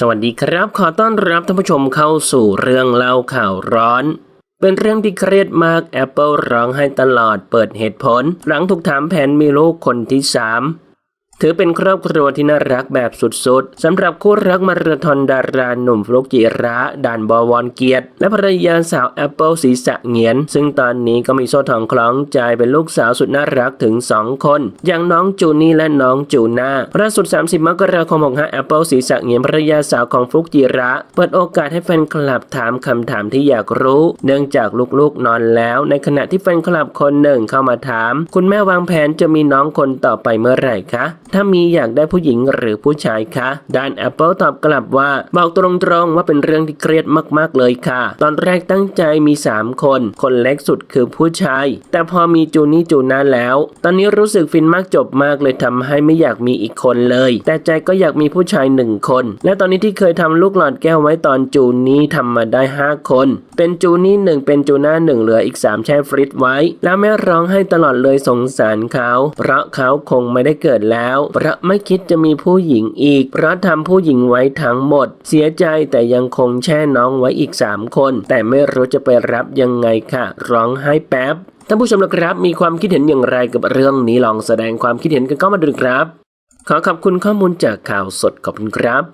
สวัสดีครับ ขอต้อนรับท่านผู้ชมเข้าสู่เรื่องเล่าข่าวร้อน เป็นเรื่องที่เครียดมาก Apple ร้องไห้ตลอดเปิดเหตุผล หลังถูกถามแผนมีลูกคนที่ 3 ถือเป็นครอบครัวที่น่ารักแบบสุดๆสำหรับคู่รักมาราธอนดาราหนุ่มฟลุกจิระด่านบวรเกียรติ และภรรยาสาว Apple ศีสะเงียน ซึ่งตอนนี้ก็มีโซ่ทองคล้องใจเป็นลูกสาวสุดน่ารักถึง 2 คน อย่างน้องจูนี่และน้องจูน่าล่าสุด 30 มกราคม65 Apple ศีสะเงียนภรรยาสาวของฟลุกจิระ เปิดโอกาสให้แฟนคลับถามคำถามที่อยากรู้ เนื่องจากลูกๆนอนแล้ว ในขณะที่แฟนคลับคนหนึ่งเข้ามาถาม คุณแม่วางแผนจะมีน้องคนต่อไปเมื่อไหร่คะถ้ามีอยากได้ผู้หญิงหรือผู้ชายคะด้าน Apple ตอบกลับว่าบอกตรงๆว่าเป็นเรื่องที่เครียดมากๆเลยค่ะ ตอนแรกตั้งใจมี 3 คน คนเล็กสุดคือผู้ชาย แต่พอมีจูนี่จูน่าแล้ว ตอนนี้รู้สึกฟินมากจบมากเลยทำให้ไม่อยากมีอีกคนเลย แต่ใจก็อยากมีผู้ชายหนึ่งคน และตอนนี้ที่เคยทำลูกหลอดแก้วไว้ตอนจูนี่ทำมาได้ 5 คน เป็นจูนี่หนึ่งเป็นจูน่าหนึ่งเหลืออีก 3 แช่ฟริตไว้ แล้วแม่ร้องให้ตลอดเลยสงสารเขา เพราะเขาคงไม่ได้เกิดแล้วเพระไม่คิดจะมีผู้หญิงอีก พระทำผู้หญิงไว้ทั้งหมด เสียใจแต่ยังคงแช่น้องไว้อีกสามคน แต่ไม่รู้จะไปรับยังไงค่ะ ร้องไห้แป๊บท่านผู้ชมนะครับ มีความคิดเห็นอย่างไรกับเรื่องนี้ลองแสดงความคิดเห็นกันเข้ามาดูครับ ขอขอบคุณข้อมูลจากข่าวสดขอบคุณครับ